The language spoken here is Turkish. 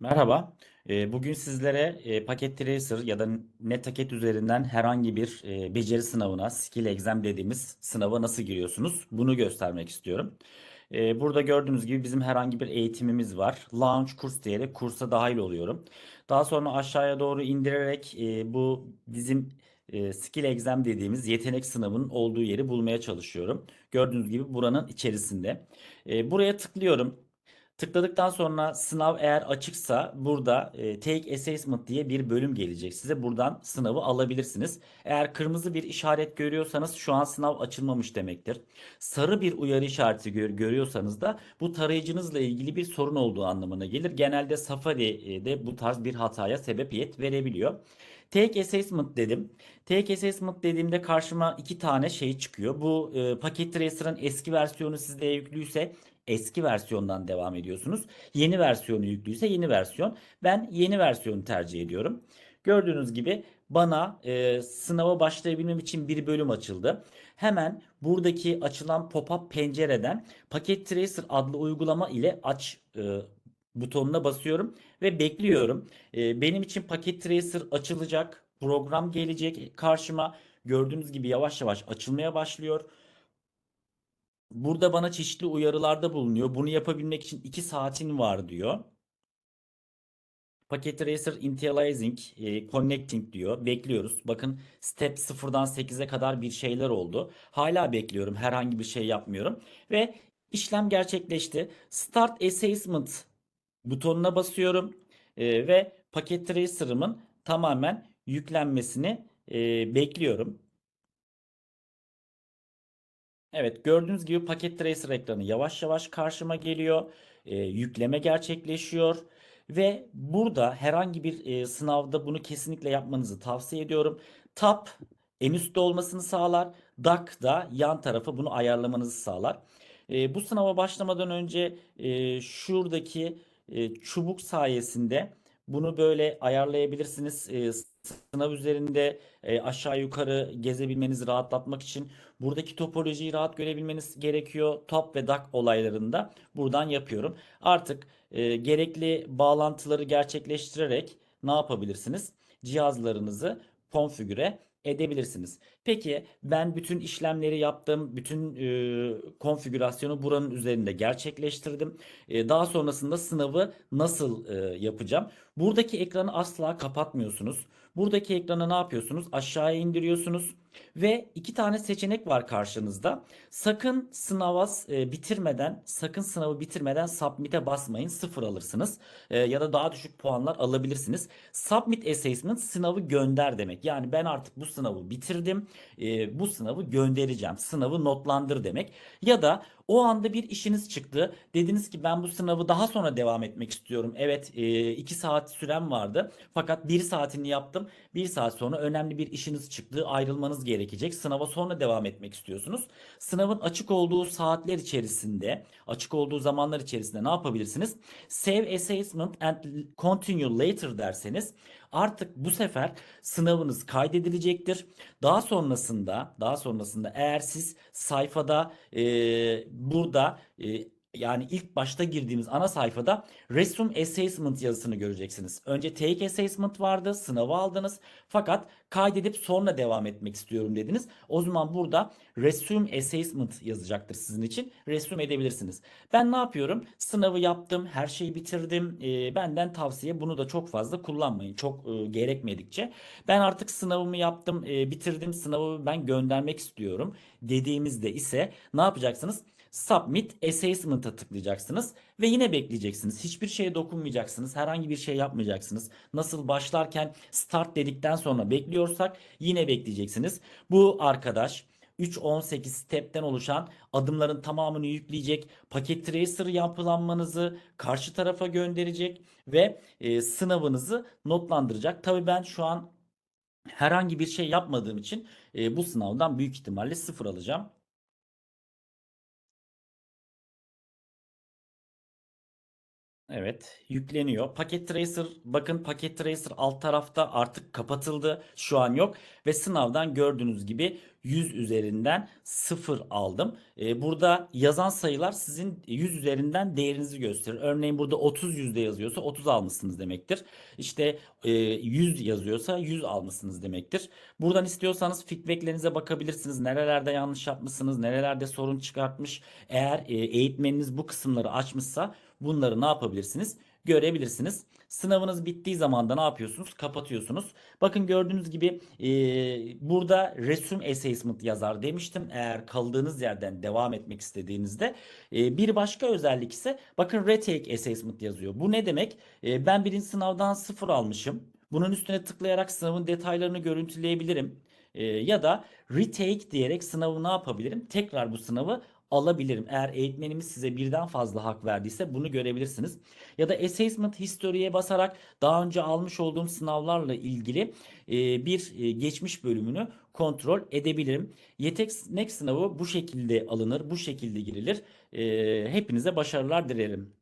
Merhaba. Ee, Bugün sizlere e, Paket Tracer ya da NetAket üzerinden herhangi bir e, beceri sınavına, skill exam dediğimiz sınava nasıl giriyorsunuz? Bunu göstermek istiyorum. Ee, Burada gördüğünüz gibi bizim herhangi bir eğitimimiz var. Launch kurs diyerek kursa dahil oluyorum. Daha sonra aşağıya doğru indirerek e, bu bizim skill exam dediğimiz yetenek sınavının olduğu yeri bulmaya çalışıyorum. Gördüğünüz gibi buranın içerisinde. Buraya tıklıyorum. Tıkladıktan sonra sınav eğer açıksa burada e, Take Assessment diye bir bölüm gelecek. Size buradan sınavı alabilirsiniz. Eğer kırmızı bir işaret görüyorsanız şu an sınav açılmamış demektir. Sarı bir uyarı işareti gör- görüyorsanız da bu tarayıcınızla ilgili bir sorun olduğu anlamına gelir. Genelde Safari'de bu tarz bir hataya sebebiyet verebiliyor. Take Assessment dedim. Take Assessment dediğimde karşıma iki tane şey çıkıyor. Bu e, Packet Tracer'ın eski versiyonu sizde yüklüyse eski versiyondan devam ediyorsunuz. Yeni versiyonu yüklüyse yeni versiyon. Ben yeni versiyonu tercih ediyorum. Gördüğünüz gibi bana e, sınava başlayabilmem için bir bölüm açıldı. Hemen buradaki açılan pop-up pencereden Packet Tracer adlı uygulama ile aç e, butonuna basıyorum ve bekliyorum. E, benim için Packet Tracer açılacak. Program gelecek karşıma. Gördüğünüz gibi yavaş yavaş açılmaya başlıyor. Burada bana çeşitli uyarılarda bulunuyor. Bunu yapabilmek için 2 saatin var diyor. Packet Tracer Initializing, e, Connecting diyor. Bekliyoruz. Bakın step 0'dan 8'e kadar bir şeyler oldu. Hala bekliyorum. Herhangi bir şey yapmıyorum. Ve işlem gerçekleşti. Start Assessment butonuna basıyorum. E, ve Packet Tracer'ımın tamamen yüklenmesini e, bekliyorum. Evet gördüğünüz gibi Packet Tracer ekranı yavaş yavaş karşıma geliyor. Ee, yükleme gerçekleşiyor. Ve burada herhangi bir e, sınavda bunu kesinlikle yapmanızı tavsiye ediyorum. Tab en üstte olmasını sağlar. Dock da yan tarafa bunu ayarlamanızı sağlar. E, bu sınava başlamadan önce e, şuradaki çubuk sayesinde bunu böyle ayarlayabilirsiniz. Sınav üzerinde aşağı yukarı gezebilmenizi rahatlatmak için buradaki topolojiyi rahat görebilmeniz gerekiyor. Top ve duck olaylarında buradan yapıyorum. Artık gerekli bağlantıları gerçekleştirerek ne yapabilirsiniz? Cihazlarınızı konfigüre edebilirsiniz. Peki ben bütün işlemleri yaptım. Bütün e, konfigürasyonu buranın üzerinde gerçekleştirdim. E, daha sonrasında sınavı nasıl e, yapacağım? Buradaki ekranı asla kapatmıyorsunuz. Buradaki ekranı ne yapıyorsunuz? Aşağıya indiriyorsunuz ve iki tane seçenek var karşınızda. Sakın sınava e, bitirmeden, sakın sınavı bitirmeden submit'e basmayın. Sıfır alırsınız. E, ya da daha düşük puanlar alabilirsiniz. Submit assessment sınavı gönder demek. Yani ben artık bu sınavı bitirdim. E, bu sınavı göndereceğim. Sınavı notlandır demek. Ya da o anda bir işiniz çıktı. Dediniz ki ben bu sınavı daha sonra devam etmek istiyorum. Evet 2 saat sürem vardı. Fakat 1 saatini yaptım. 1 saat sonra önemli bir işiniz çıktı. Ayrılmanız gerekecek. Sınava sonra devam etmek istiyorsunuz. Sınavın açık olduğu saatler içerisinde, açık olduğu zamanlar içerisinde ne yapabilirsiniz? Save assessment and continue later derseniz artık bu sefer sınavınız kaydedilecektir. Daha sonrasında, daha sonrasında eğer siz sayfada e, burada e, yani ilk başta girdiğimiz ana sayfada Resume Assessment yazısını göreceksiniz. Önce Take Assessment vardı, sınavı aldınız. Fakat kaydedip sonra devam etmek istiyorum dediniz. O zaman burada Resume Assessment yazacaktır sizin için. Resume edebilirsiniz. Ben ne yapıyorum? Sınavı yaptım, her şeyi bitirdim. E, benden tavsiye bunu da çok fazla kullanmayın. Çok e, gerekmedikçe. Ben artık sınavımı yaptım, e, bitirdim. Sınavı ben göndermek istiyorum dediğimizde ise ne yapacaksınız? Submit Assessment'a tıklayacaksınız ve yine bekleyeceksiniz. Hiçbir şeye dokunmayacaksınız. Herhangi bir şey yapmayacaksınız. Nasıl başlarken start dedikten sonra bekliyorsak yine bekleyeceksiniz. Bu arkadaş 3-18 step'ten oluşan adımların tamamını yükleyecek. Paket tracer yapılanmanızı karşı tarafa gönderecek ve e, sınavınızı notlandıracak. Tabii ben şu an herhangi bir şey yapmadığım için e, bu sınavdan büyük ihtimalle sıfır alacağım. Evet, yükleniyor. Paket Tracer, bakın Paket Tracer alt tarafta artık kapatıldı. Şu an yok ve sınavdan gördüğünüz gibi 100 üzerinden 0 aldım. E, burada yazan sayılar sizin 100 üzerinden değerinizi gösterir. Örneğin burada 30 yüzde yazıyorsa 30 almışsınız demektir. İşte e, 100 yazıyorsa 100 almışsınız demektir. Buradan istiyorsanız feedbacklerinize bakabilirsiniz. Nerelerde yanlış yapmışsınız, nerelerde sorun çıkartmış. Eğer e, eğitmeniniz bu kısımları açmışsa bunları ne yapabilirsiniz? Görebilirsiniz. Sınavınız bittiği zaman da ne yapıyorsunuz? Kapatıyorsunuz. Bakın gördüğünüz gibi e, burada resume assessment yazar demiştim. Eğer kaldığınız yerden devam etmek istediğinizde. E, bir başka özellik ise bakın retake assessment yazıyor. Bu ne demek? E, ben birinci sınavdan sıfır almışım. Bunun üstüne tıklayarak sınavın detaylarını görüntüleyebilirim. E, ya da retake diyerek sınavı ne yapabilirim? Tekrar bu sınavı alabilirim. Eğer eğitmenimiz size birden fazla hak verdiyse bunu görebilirsiniz. Ya da assessment history'e basarak daha önce almış olduğum sınavlarla ilgili e, bir e, geçmiş bölümünü kontrol edebilirim. Yetenek sınavı bu şekilde alınır, bu şekilde girilir. E, hepinize başarılar dilerim.